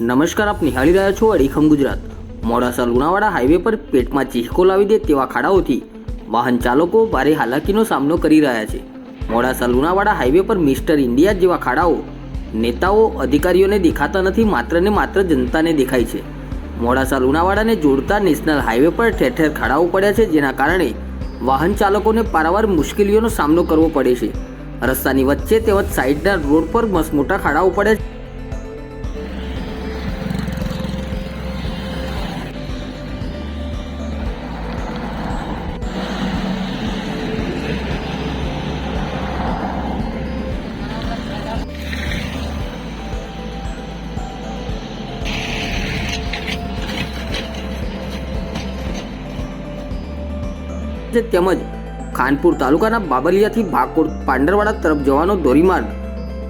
નમસ્કાર, આપ નિહાળી રહ્યા છો અડીખમ ગુજરાત. મોડાસા લુણાવાડા હાઈવે પર પેટમાં ચીહકો લાવી દે તેવા ખાડાઓથી વાહન ચાલકો ભારે હાલાકીનો સામનો કરી રહ્યા છે. મોડાસા લુણાવાડા હાઈવે પર મિસ્ટર ઇન્ડિયા જેવા ખાડાઓ નેતાઓ, અધિકારીઓને દેખાતા નથી, માત્ર ને માત્ર જનતાને દેખાય છે. મોડાસા લુણાવાડાને જોડતા નેશનલ હાઈવે પર ઠેર ઠેર ખાડાઓ પડ્યા છે, જેના કારણે વાહન ચાલકોને પારાવાર મુશ્કેલીઓનો સામનો કરવો પડે છે. રસ્તાની વચ્ચે તેમજ સાઈડના રોડ પર મસમોટા મોટા ખાડાઓ પડ્યા છે. છે તેમજ ખાનપુર તાલુકાના બાબલિયાથી ભાકોર પાંડરવાડા તરફ જવાનો ધોરીમાર્ગ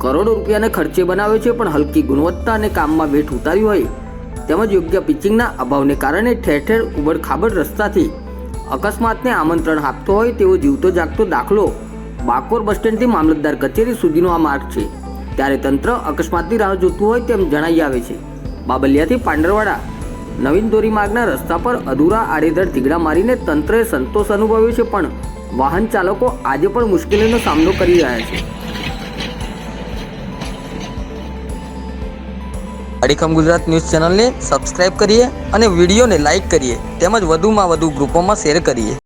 કરોડો રૂપિયાને ખર્ચે બનાવ્યો છે પણ હલકી ગુણવત્તા અને કામમાં વેઠ ઉતારી હોય તેમજ યોગ્ય પિચિંગના અભાવને કારણે ઠેર ઠેર ઉબડખાબડ રસ્તાથી અકસ્માતને આમંત્રણ આપતો હોય તેવો જીવતો જાગતો દાખલો બાકોર બસ સ્ટેન્ડથી મામલતદાર કચેરી સુધીનો આ માર્ગ છે. ત્યારે તંત્ર અકસ્માતની રાહ જોતું હોય તેમ જણાઈ આવે છે. બાબલિયાથી પાંડરવાડા નવીન ધોરીમાર્ગના રસ્તા પર અધૂરા આડેધડ તીગડા મારીને તંત્રએ સંતોષ અનુભવ્યો છે, પણ વાહન ચાલકો આજે પણ મુશ્કેલીનો સામનો કરી રહ્યા છે. અડીખમ ગુજરાત ન્યૂઝ ચેનલને સબસ્ક્રાઇબ કરીએ અને વિડીયોને લાઇક કરીએ, તેમજ વધુમાં વધુ ગ્રુપોમાં શેર કરીએ.